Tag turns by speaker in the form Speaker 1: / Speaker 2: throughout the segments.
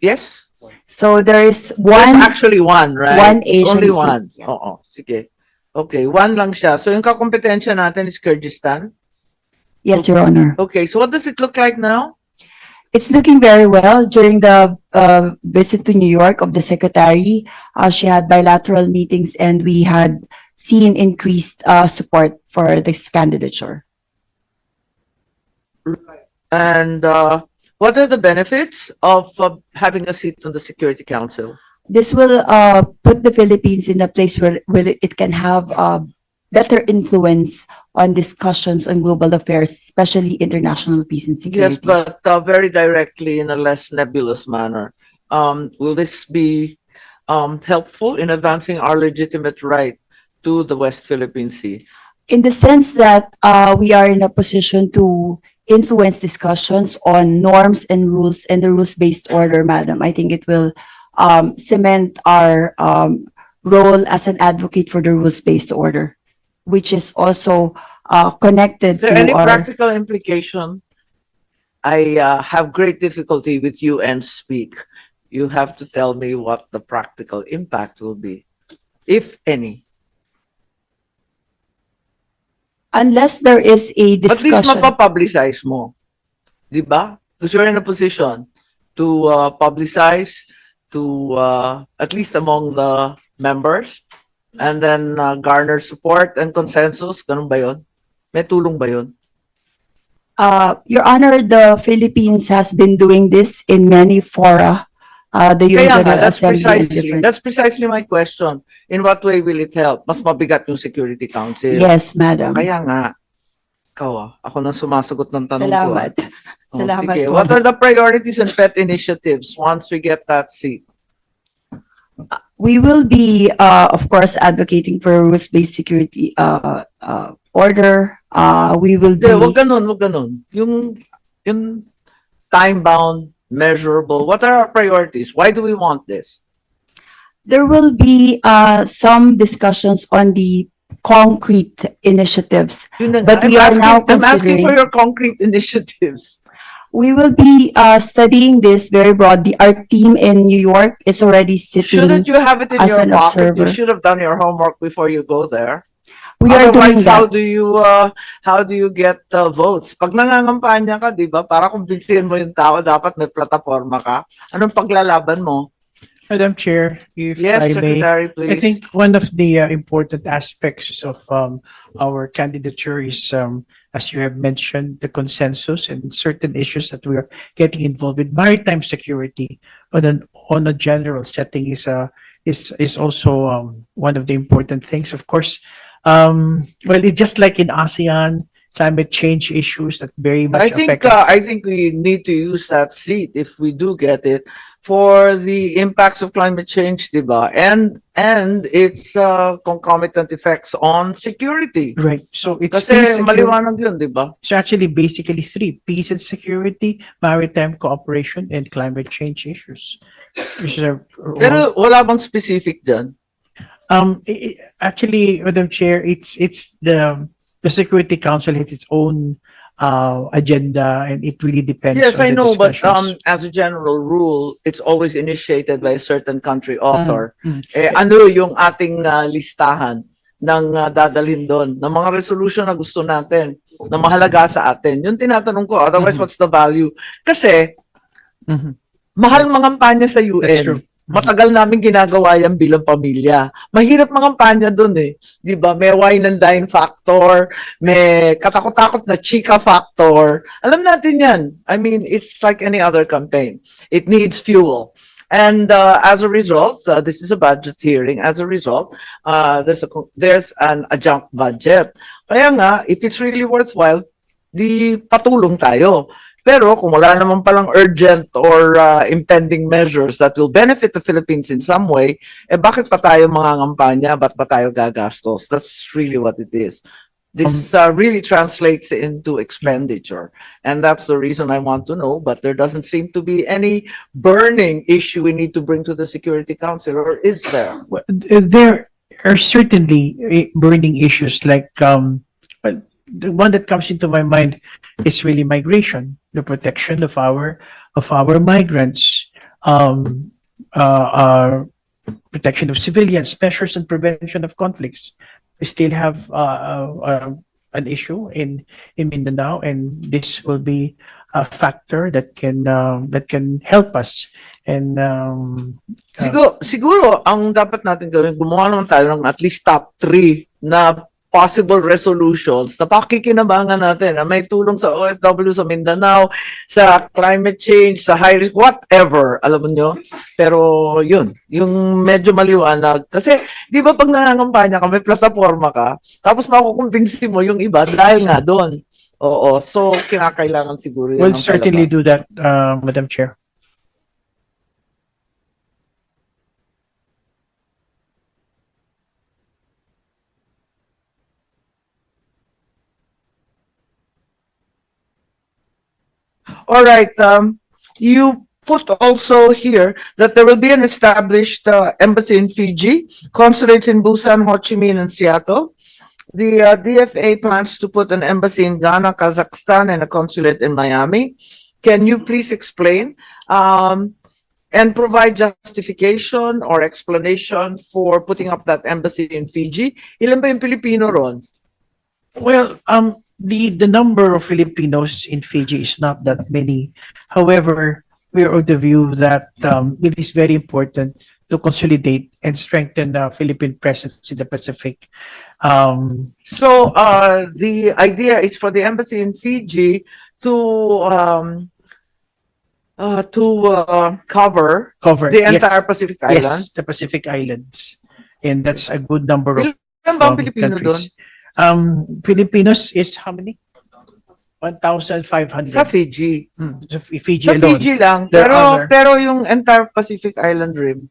Speaker 1: Yes?
Speaker 2: So there is
Speaker 1: There's
Speaker 2: one,
Speaker 1: actually one, right?
Speaker 2: one
Speaker 1: It's Only
Speaker 2: agency,
Speaker 1: one.
Speaker 2: yes.
Speaker 1: Oo, sige. Okay, one lang siya. So yung kakompetensya natin is Kyrgyzstan.
Speaker 2: yes, Your Honor.
Speaker 1: Okay, so what does it look like now?
Speaker 2: It's looking very well. During the uh, visit to New York of the secretary, uh, she had bilateral meetings and we had seen increased uh, support for this candidature.
Speaker 1: And uh, what are the benefits of uh, having a seat on the Security Council?
Speaker 2: This will uh, put the Philippines in a place where, where it can have uh, better influence on discussions on global affairs, especially international peace and security.
Speaker 1: Yes, but uh, very directly in a less nebulous manner. Um, will this be um, helpful in advancing our legitimate right to the West Philippine Sea?
Speaker 2: in the sense that uh, we are in a position to influence discussions on norms and rules and the rules-based order, madam. I think it will um, cement our um, role as an advocate for the rules-based order, which is also uh, connected
Speaker 1: Is there
Speaker 2: to
Speaker 1: any
Speaker 2: our.
Speaker 1: practical implication? I uh, have great difficulty with you and speak. You have to tell me what the practical impact will be, if any.
Speaker 2: Unless there is a
Speaker 1: At least
Speaker 2: discussion.
Speaker 1: mapapublicize mo. Di ba? Because you're in a position to uh, publicize, to uh, at least among the members, and then uh, garner support and consensus. Ganun ba yun? May tulong ba yun?
Speaker 2: Uh, Your Honor, the Philippines has been doing this in many fora. Uh, the UN
Speaker 1: Kaya nga,
Speaker 2: General
Speaker 1: that's
Speaker 2: Assembly
Speaker 1: precisely,
Speaker 2: different.
Speaker 1: that's precisely my question. In what way will it help? Mas mabigat yung Security Council.
Speaker 2: Yes, madam.
Speaker 1: Kaya nga, ikaw ah, ako nang sumasagot ng tanong ko. ah.
Speaker 2: Salamat.
Speaker 1: Oh,
Speaker 2: Salamat
Speaker 1: sige.
Speaker 2: po.
Speaker 1: What are the priorities and pet initiatives once we get that seat?
Speaker 2: We will be, uh, of course, advocating for rules-based security, uh, uh, order. Uh, we will be,
Speaker 1: Hindi, wag ganun, wag ganun. Yung, yung time-bound, measurable, what are our priorities? Why do we want this?
Speaker 2: there will be, uh, some discussions on the concrete initiatives.
Speaker 1: Yun na
Speaker 2: But
Speaker 1: nga.
Speaker 2: we
Speaker 1: I'm
Speaker 2: are
Speaker 1: asking-
Speaker 2: now
Speaker 1: I'm asking
Speaker 2: considering-
Speaker 1: for your concrete initiatives.
Speaker 2: We will be, uh, studying this very broadly. Our team in New York is already sitting.
Speaker 1: Shouldn't you have it in
Speaker 2: as
Speaker 1: your
Speaker 2: an
Speaker 1: pocket? You
Speaker 2: observer.
Speaker 1: should have done your homework before you go there.
Speaker 2: We are doing
Speaker 1: Otherwise, how
Speaker 2: that.
Speaker 1: do you, uh, how do you get uh, votes? Pag nangangampanya ka, di ba, para kumbinsihin mo yung tao, dapat may plataforma ka. Anong paglalaban mo?
Speaker 3: Madam Chair, if
Speaker 1: Yes,
Speaker 3: I may,
Speaker 1: Secretary, please.
Speaker 3: I think one of the uh, important aspects of um, our candidature is, um, as you have mentioned, the consensus and certain issues that we are getting involved with. Maritime security on an on a general setting is uh, is is also um, one of the important things. Of course, um, well, it's just like in ASEAN, climate change issues that very much
Speaker 1: I think, uh. I think we need to use that seat if we do get it for the impacts of climate change, di ba? And, and its uh, concomitant effects on security.
Speaker 3: Right. So it's
Speaker 1: Kasi maliwanag yun, di ba?
Speaker 3: So actually, basically three, peace and security, maritime cooperation, and climate change issues. Which are,
Speaker 1: Pero wala bang specific dyan?
Speaker 3: Um, i- i- actually, Madam Chair, it's, it's the, the Security Council has its own, uh, agenda and it really depends
Speaker 1: Yes,
Speaker 3: on
Speaker 1: I know, but um, as a general rule, it's always initiated by a certain country author.
Speaker 3: mm.
Speaker 1: Eh, ano yung ating uh, listahan ng uh, dadalhin doon, ng mga resolution na gusto natin, na mahalaga sa atin. Yung tinatanong ko, otherwise
Speaker 3: Mhm.
Speaker 1: what's the value? Kasi,
Speaker 3: Mhm.
Speaker 1: mahal mangampanya sa
Speaker 3: That's
Speaker 1: UN.
Speaker 3: true.
Speaker 1: Matagal namin ginagawa yan bilang pamilya. Mahirap mangampanya doon eh. Di ba? May wine and dine factor, may katakot-takot na chika factor. Alam natin yan. I mean, it's like any other campaign. It needs fuel. And uh, as a result, uh, this is a budget hearing. As a result, uh, there's a there's an adjunct budget. Kaya nga, if it's really worthwhile, di patulong tayo. Pero kung wala naman palang urgent or uh, impending measures that will benefit the Philippines in some way, eh bakit pa tayo mangangampanya? Ba't pa tayo gagastos? That's really what it is. This uh, really translates into expenditure. And that's the reason I want to know, but there doesn't seem to be any burning issue we need to bring to the Security Council, or is there?
Speaker 3: Well, There are certainly eh, burning issues like, um, the one that comes into my mind is really migration, the protection of our, of our migrants. um, uh, uh, protection of civilians, measures and prevention of conflicts. We still have uh, uh, uh, an issue in in Mindanao, and this will be a factor that can um, that can help us. And um, uh,
Speaker 1: Siguro, siguro, ang dapat natin gawin, gumawa naman tayo ng at least top three na possible resolutions na pakikinabangan natin na may tulong sa OFW sa Mindanao, sa climate change, sa high risk, whatever, alam mo nyo. Pero yun, yung medyo maliwanag. Kasi, di ba pag nangangampanya ka, may plataforma ka, tapos makukumbinsi mo yung iba dahil nga doon. Oo, so kinakailangan siguro yun.
Speaker 3: we'll certainly
Speaker 1: palabas.
Speaker 3: do that, uh, Madam Chair.
Speaker 1: All right, um, you put also here that there will be an established uh, embassy in Fiji, consulates in Busan, Ho Chi Minh, and Seattle. The uh, DFA plans to put an embassy in Ghana, Kazakhstan, and a consulate in Miami. Can you please explain um, and provide justification or explanation for putting up that embassy in Fiji? Ilan ba yung Pilipino ron?
Speaker 3: Well, um, the, the number of Filipinos in Fiji is not that many. However, we are of the view that, um, it is very important to consolidate and strengthen the Philippine presence in the Pacific. Um,
Speaker 1: So, uh, the idea is for the embassy in Fiji to, um, uh, to, uh, cover
Speaker 3: cover.
Speaker 1: the
Speaker 3: yes,
Speaker 1: entire Pacific Island.
Speaker 3: Yes, the Pacific Islands. And that's a good number of
Speaker 1: Ilan ba ang
Speaker 3: um,
Speaker 1: Pilipino doon?
Speaker 3: countries. Um, Filipinos is how many? 1,500.
Speaker 1: Sa Fiji.
Speaker 3: Hmm, so Fiji
Speaker 1: Sa
Speaker 3: alone.
Speaker 1: Fiji lang.
Speaker 3: There
Speaker 1: Pero,
Speaker 3: other-
Speaker 1: pero yung entire Pacific Island rim,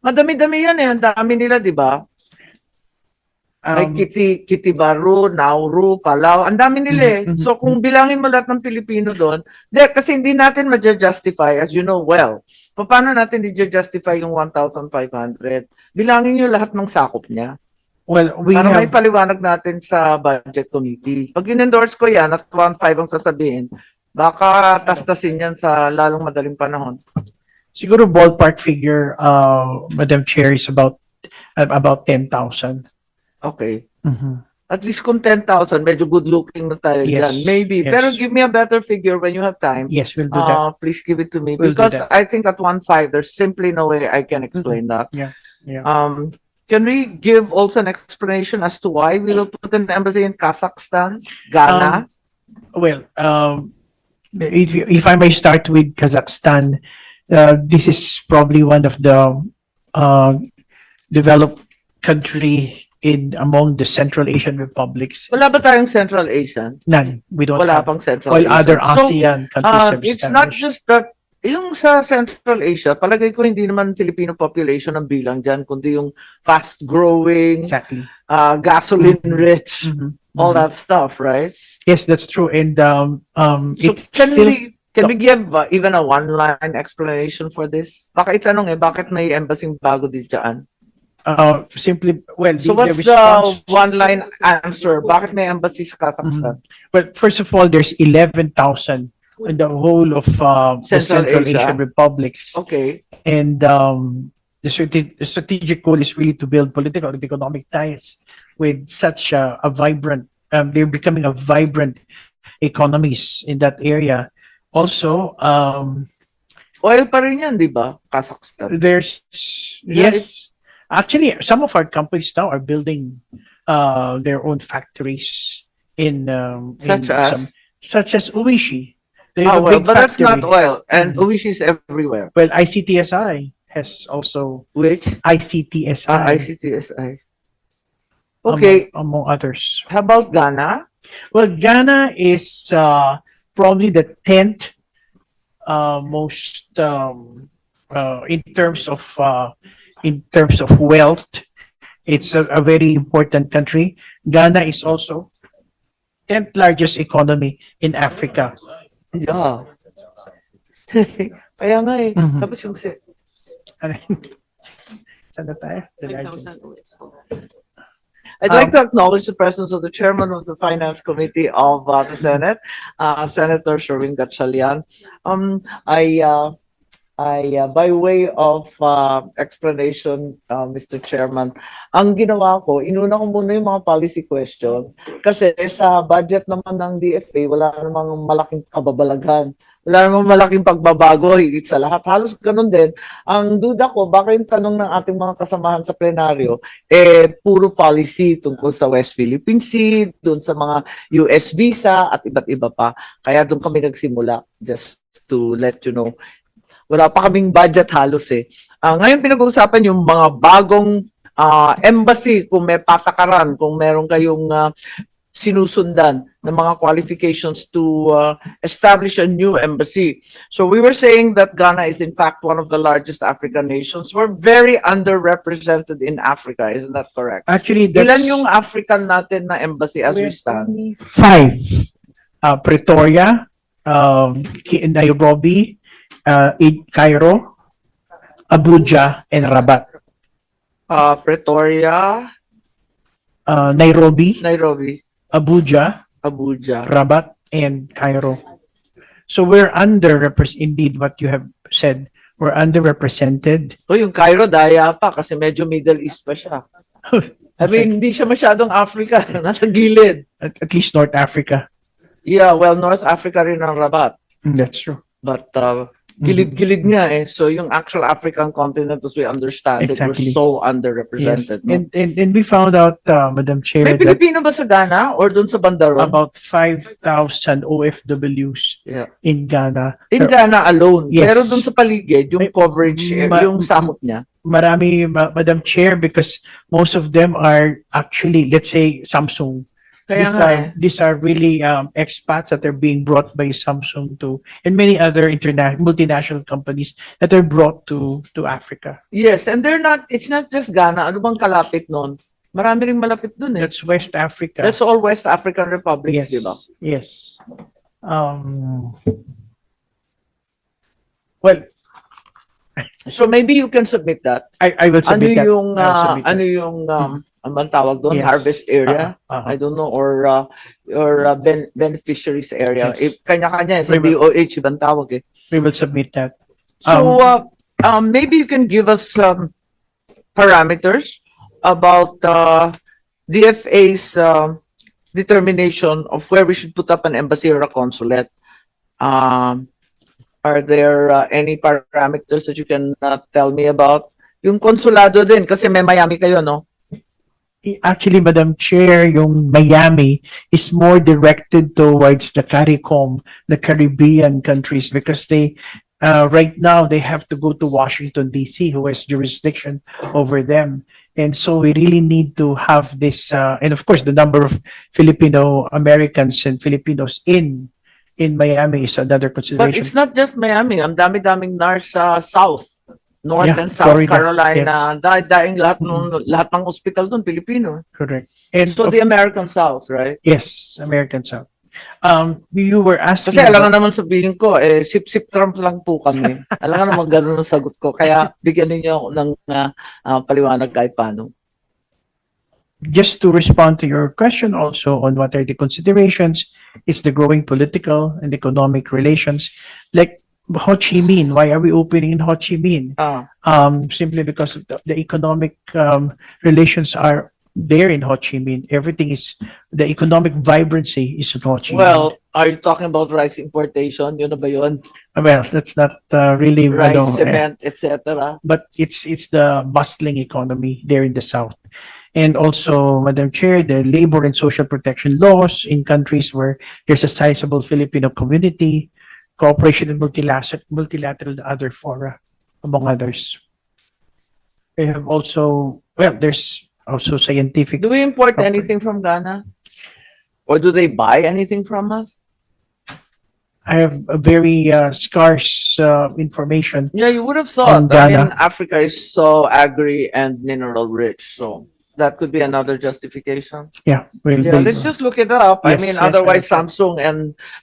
Speaker 1: madami-dami yan eh. Ang dami nila, di ba? May
Speaker 3: Um,
Speaker 1: Kiti, Kitibaru, Nauru, Palau, ang dami nila eh.
Speaker 3: Mhm, mhm,
Speaker 1: So kung bilangin mo lahat ng Pilipino doon, di, kasi hindi natin ma-justify, as you know well. Paano natin i-justify yung 1,500? Bilangin nyo lahat ng sakop niya.
Speaker 3: Well, we
Speaker 1: Para may
Speaker 3: have,
Speaker 1: paliwanag natin sa budget committee. Pag in-endorse ko yan at 1,500 ang sasabihin, baka tastasin yan sa lalong madaling panahon.
Speaker 3: siguro ballpark figure, uh, Madam Chair, is about, uh, about 10,000.
Speaker 1: Okay.
Speaker 3: Mhm.
Speaker 1: At least kung 10,000, medyo good looking na tayo
Speaker 3: Yes,
Speaker 1: dyan. Maybe.
Speaker 3: yes.
Speaker 1: Pero give me a better figure when you have time.
Speaker 3: Yes, we'll do that.
Speaker 1: Uh, please give it to me
Speaker 3: We'll
Speaker 1: because. I think at one five, there's simply no way I can explain that.
Speaker 3: Yeah, yeah.
Speaker 1: Um, can we give also an explanation as to why we will put an embassy in Kazakhstan, Ghana?
Speaker 3: Well, um, if, if I may start with Kazakhstan, uh, this is probably one of the, uh, developed country in among the Central Asian republics.
Speaker 1: Wala ba tayong Central Asian?
Speaker 3: None. We don't
Speaker 1: Wala
Speaker 3: have.
Speaker 1: pang Central Asian.
Speaker 3: other
Speaker 1: So,
Speaker 3: ASEAN countries
Speaker 1: uh,
Speaker 3: have
Speaker 1: it's not
Speaker 3: established.
Speaker 1: just that yung sa Central Asia, palagay ko hindi naman Filipino population ang bilang dyan, kundi yung fast-growing,
Speaker 3: Exactly.
Speaker 1: uh, gasoline-rich,
Speaker 3: Mhm,
Speaker 1: all
Speaker 3: mhm.
Speaker 1: that stuff, right?
Speaker 3: Yes, that's true. And, um, um,
Speaker 1: So
Speaker 3: it's
Speaker 1: can
Speaker 3: still,
Speaker 1: we, can we give uh, even a one-line explanation for this? Baka itanong eh, bakit may embassy bago di dyan?
Speaker 3: uh, simply, well, the,
Speaker 1: So
Speaker 3: the
Speaker 1: what's the
Speaker 3: response.
Speaker 1: one-line answer? Bakit may embassy sa Kazakhstan?
Speaker 3: Well, first of all, there's eleven thousand in the whole of, uh, the
Speaker 1: Central
Speaker 3: Central
Speaker 1: Asia.
Speaker 3: Asian republics.
Speaker 1: Okay.
Speaker 3: And um, the, strate- the strategic goal is really to build political and economic ties with such a, a vibrant, um, they're becoming a vibrant economies in that area. Also, um,
Speaker 1: Oil pa rin yan, di ba? Kazakhstan.
Speaker 3: there's,
Speaker 1: Yeah,
Speaker 3: yes, actually, some of our companies now are building uh, their own factories in, um, in
Speaker 1: Such as?
Speaker 3: some, such as Uishi. They
Speaker 1: Ah,
Speaker 3: have a
Speaker 1: well,
Speaker 3: big
Speaker 1: but that's not oil. And. Uwish is everywhere.
Speaker 3: Well, ICTSI has also
Speaker 1: Which?
Speaker 3: ICTSI.
Speaker 1: Ah, ICTSI. Okay.
Speaker 3: Among, among others.
Speaker 1: How about Ghana?
Speaker 3: Well, Ghana is uh, probably the tenth uh, most um, uh, in terms of uh, in terms of wealth. It's a, a very important country. Ghana is also tenth largest economy in Africa.
Speaker 1: Yeah. Kaya nga eh.
Speaker 3: Mhm.
Speaker 1: Tapos yung si-
Speaker 3: Saan na tayo? The largest.
Speaker 1: I'd like to acknowledge the presence of the chairman of the finance committee of uh, the Senate, uh, Senator Sherwin Gatchalian. Um, I, uh, ay uh, by way of uh, explanation, uh, Mr. Chairman, ang ginawa ko, inuna ko muna yung mga policy questions kasi sa budget naman ng DFA, wala namang malaking kababalaghan. Wala namang malaking pagbabago, higit sa lahat. Halos ganun din. Ang duda ko, baka yung tanong ng ating mga kasamahan sa plenaryo, eh, puro policy tungkol sa West Philippine Sea, dun sa mga US visa, at iba't iba pa. Kaya doon kami nagsimula, just to let you know. Wala pa kaming budget halos eh. Ah, ngayon pinag-uusapan yung mga bagong ah, embassy, kung may patakaran, kung meron kayong ah, sinusundan ng mga qualifications to ah, establish a new embassy. So we were saying that Ghana is in fact one of the largest African nations. We're very underrepresented in Africa, isn't that correct?
Speaker 3: Actually, that's
Speaker 1: Ilan yung African natin na embassy as we stand?
Speaker 3: five. Uh, Pretoria, um, Nairobi, uh, in Cairo, Abuja, and Rabat.
Speaker 1: Uh, Pretoria,
Speaker 3: Uh, Nairobi,
Speaker 1: Nairobi,
Speaker 3: Abuja,
Speaker 1: Abuja.
Speaker 3: Rabat, and Cairo. So we're underrepresented, indeed, what you have said. We're underrepresented.
Speaker 1: O yung Cairo, daya pa kasi medyo Middle East pa siya. I mean, hindi siya masyadong Africa. Nasa gilid.
Speaker 3: at, at least North Africa.
Speaker 1: Yeah, well, North Africa rin ang Rabat.
Speaker 3: Mm, That's true.
Speaker 1: But uh, gilid-gilid nga eh. So yung actual African continent as we understand it,
Speaker 3: Exactly.
Speaker 1: we're so
Speaker 3: Yes.
Speaker 1: underrepresented. no?
Speaker 3: And, and, and we found out, uh, Madam Chair,
Speaker 1: May
Speaker 3: that
Speaker 1: Pilipino ba sa Ghana or dun sa Bandaron?
Speaker 3: about 5,000 OFWs
Speaker 1: Yeah.
Speaker 3: in Ghana.
Speaker 1: In Ghana alone.
Speaker 3: Yes.
Speaker 1: Pero dun sa paligid, yung
Speaker 3: May-
Speaker 1: coverage, eh,
Speaker 3: Ma-
Speaker 1: yung sakop niya.
Speaker 3: Marami, Ma- Madam Chair, because most of them are actually, let's say, Samsung.
Speaker 1: Kaya
Speaker 3: these, are,
Speaker 1: eh.
Speaker 3: these are really um, expats that are being brought by Samsung to, and many other interna- multinational companies that are brought to to Africa.
Speaker 1: Yes, and they're not, it's not just Ghana. Ano bang kalapit nun? Marami rin malapit dun eh.
Speaker 3: That's West Africa.
Speaker 1: That's all West African republics,
Speaker 3: yes,
Speaker 1: di ba?
Speaker 3: yes. Um, well,
Speaker 1: So maybe you can submit that.
Speaker 3: I, I will
Speaker 1: Ano
Speaker 3: submit that.
Speaker 1: yung, uh,
Speaker 3: submit that.
Speaker 1: ano yung, um, ano bang tawag doon?
Speaker 3: Yes.
Speaker 1: Harvest area?
Speaker 3: Uh, uh,
Speaker 1: I don't know, or, uh, or uh, ben- beneficiaries area.
Speaker 3: Yes.
Speaker 1: Eh, kanya-kanya, eh, sa
Speaker 3: will-
Speaker 1: DOH, ibang tawag eh.
Speaker 3: we will submit that.
Speaker 1: So, uh, um, maybe you can give us some parameters about, uh, DFA's, um, determination of where we should put up an embassy or a consulate. Um, are there uh, any parameters that you can uh, tell me about? Yung konsulado din, kasi may Miami kayo, no?
Speaker 3: Actually, Madam Chair, yung Miami is more directed towards the CARICOM, the Caribbean countries, because they, uh, right now, they have to go to Washington DC, who has jurisdiction over them. And so we really need to have this, uh, and of course, the number of Filipino Americans and Filipinos in, in Miami is another
Speaker 1: But
Speaker 3: consideration.
Speaker 1: it's not just Miami. Ang dami-daming NARS sa South. North
Speaker 3: Yeah,
Speaker 1: and South
Speaker 3: Florida,
Speaker 1: Carolina. Dahil daing lahat ng lahat ng hospital doon Pilipino.
Speaker 3: Correct. And
Speaker 1: So
Speaker 3: of-
Speaker 1: the American South, right?
Speaker 3: yes, American South. Um, you were asking.
Speaker 1: Kasi alam
Speaker 3: about-
Speaker 1: naman sabihin ko, eh, sip-sip Trump lang po kami. alam naman ganun ang sagot ko. Kaya bigyan ninyo ako ng ah, ah, paliwanag kahit paano.
Speaker 3: just to respond to your question also on what are the considerations is the growing political and economic relations like Ho Chi Minh why are we opening in Ho Chi Minh
Speaker 1: Ah,
Speaker 3: um simply because the, the economic um relations are there in Ho Chi Minh everything is the economic vibrancy is in Ho Chi Minh
Speaker 1: well, are you talking about rice importation? Yun na ba yun?
Speaker 3: well that's not uh, really
Speaker 1: Rice,
Speaker 3: ano,
Speaker 1: cement, etc.
Speaker 3: but it's it's the bustling economy there in the south. And also, Madam Chair, the labor and social protection laws in countries where there's a sizable Filipino community, cooperation in multilateral, multilateral other fora, among others. We have also, well, there's also scientific,
Speaker 1: Do we import
Speaker 3: Okay.
Speaker 1: anything from Ghana? Or do they buy anything from us?
Speaker 3: I have a very uh, scarce uh, information.
Speaker 1: Yeah, you would have
Speaker 3: On
Speaker 1: thought. I mean,
Speaker 3: Ghana.
Speaker 1: Africa is so agri and mineral rich, so that could be another justification.
Speaker 3: Yeah. we'll-
Speaker 1: Yeah,
Speaker 3: we'll-
Speaker 1: let's just look it up. I
Speaker 3: Yes,
Speaker 1: mean,
Speaker 3: yes,
Speaker 1: otherwise
Speaker 3: understand.
Speaker 1: Samsung and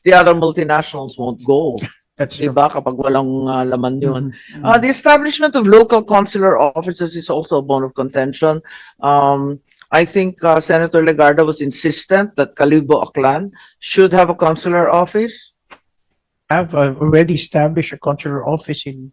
Speaker 1: the other multinationals won't go.
Speaker 3: That's true.
Speaker 1: Diba? Kapag walang laman yun. Uh, the establishment of local consular offices is also a bone of contention. Um, I think uh, Senator Legarda was insistent that Calibo Aklan should have a consular office.
Speaker 3: I have uh, already established a consular office in